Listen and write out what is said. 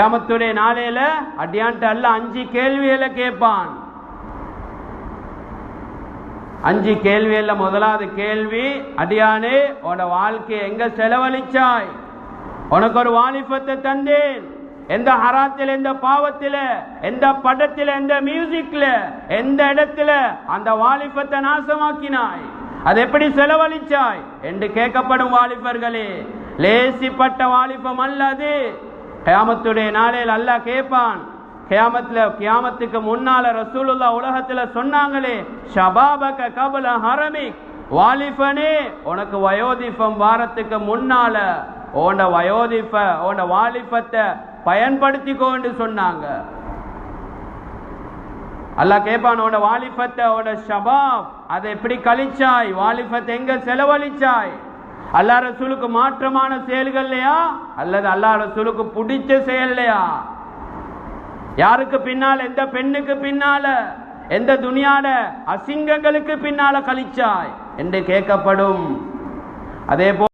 கிராமத்துடைய நாளையில அடியான்ட்டு அல்ல அஞ்சு கேள்விகளை கேட்பான். அஞ்சு கேள்வியில முதலாவது கேள்வி அடியானே உன வாழ்க்கையை எங்க செலவழிச்சாய்? உனக்கு ஒரு வாலிபத்தை தந்தேன். எந்த ஹராத்தில் எந்த பாவத்தில் எந்த படத்தில் எந்த மியூசிக்ல எந்த இடத்துல அந்த வாலிபத்தை நாசமாக்கினாய்? அது எப்படி செலவழிச்சாய்? என்று கேட்கப்படும் வாலிபர்களே லேசிப்பட்ட வாலிபம் அல்லது கியாமத்துடைய நாளையில் அல்லாஹ் கேட்பான் கியாமத்துல கியாமத்துக்கு முன்னால ரசூலுல்லா உலகத்துல சொன்னாங்களே ஷபாபக கபல ஹரமி வாலிபனே உனக்கு வயோதிஃபம் வாரத்துக்கு முன்னால உன்ட வயோதிஃப உன்ட வாலிபத்தை பயன்படுத்திக்கோன்னு சொன்னாங்க. அல்லாஹ் கேட்பான் உன்னோட வாலிபத்தை உன்னோட ஷபாப் அதை எப்படி கழிச்சாய்? வாலிபத்தை எங்க செலவழிச்சாய்? அல்லா ரசூலுக்கு மாற்றமான செயல்கள்லையா அல்லது அல்லா ரசூலுக்கு பிடிச்ச இல்லையா? யாருக்கு பின்னால எந்த பெண்ணுக்கு பின்னால எந்த துணியாட அசிங்கங்களுக்கு பின்னால கழிச்சாய்? என்று கேட்கப்படும். அதே போல்